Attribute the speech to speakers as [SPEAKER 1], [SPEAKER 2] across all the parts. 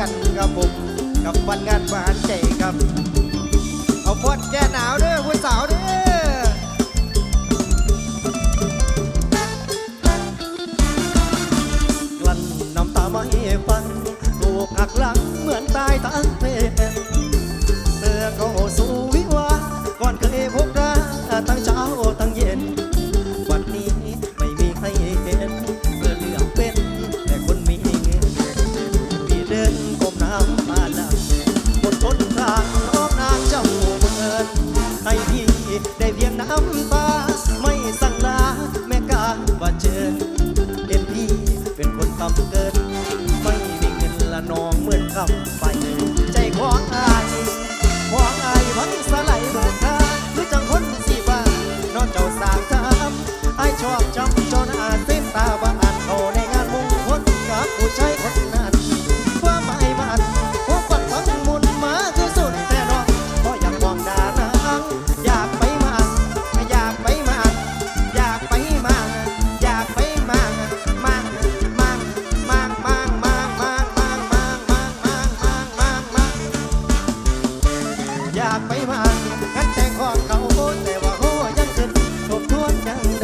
[SPEAKER 1] กันครับผมกับวันงานประหารใจครับ เอาพอดแก่หนาวเด้อผู้สาว now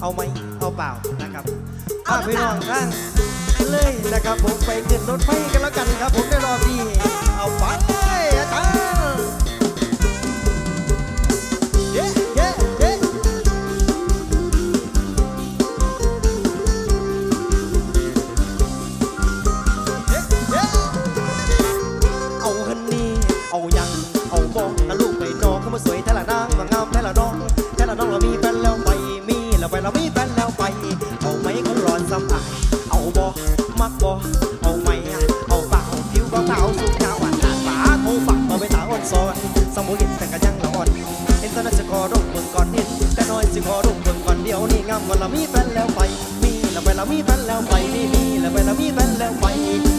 [SPEAKER 1] เอา
[SPEAKER 2] ไหมเอาเปล่านะครับเอาไปลองร่างเลยนะครับผมไปเกิ
[SPEAKER 3] น
[SPEAKER 1] รถไฟกันแล้วกันครับผมได้รอบนี้เอาไปเลยอาจารย์ ก่อนนิดแต่น้อยสิขอรุ่งเรืองก่อนเดียวนี่งามก่อนรามีแฟนแล้วไป มีแล้วไปเรามีแฟนแล้วไปมีมีแล้วไปเรามีแฟนแล้วไป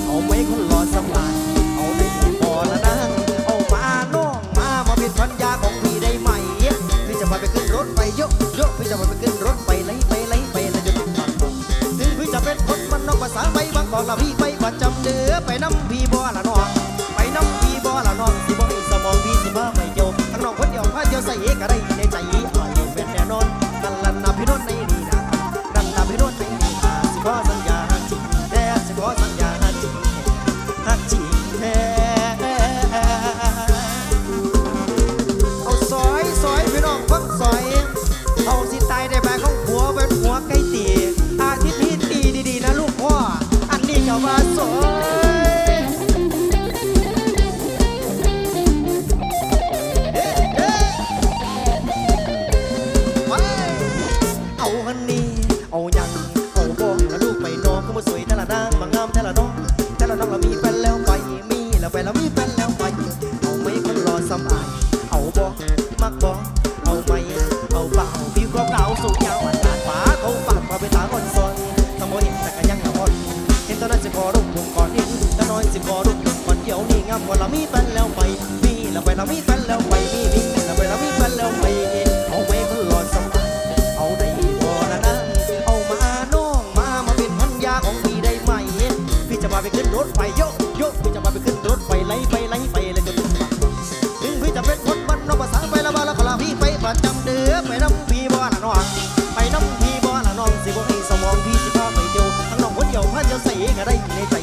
[SPEAKER 1] เอาไว้คนรอสำราญเอาไปที่บ่อละนางเอามาน้องมามาเป็นพันยาของพี่ได้ไหมพี่จะพาไปขึ้นรถไปยกยกพี่จะพาไปขึ้นรถไปไหลไปไหลไปแล้วจะถึงบางถึงพี่จะเป็นคนมันนอกภาษาไปบางบอกเราพี่ไปประจำเดือไปน้ำพี่บ่อละามางามแต่ละน้องแต่ละน้องเรามีแฟนแล้วไปมีแล้วไปแล้วมี 哎。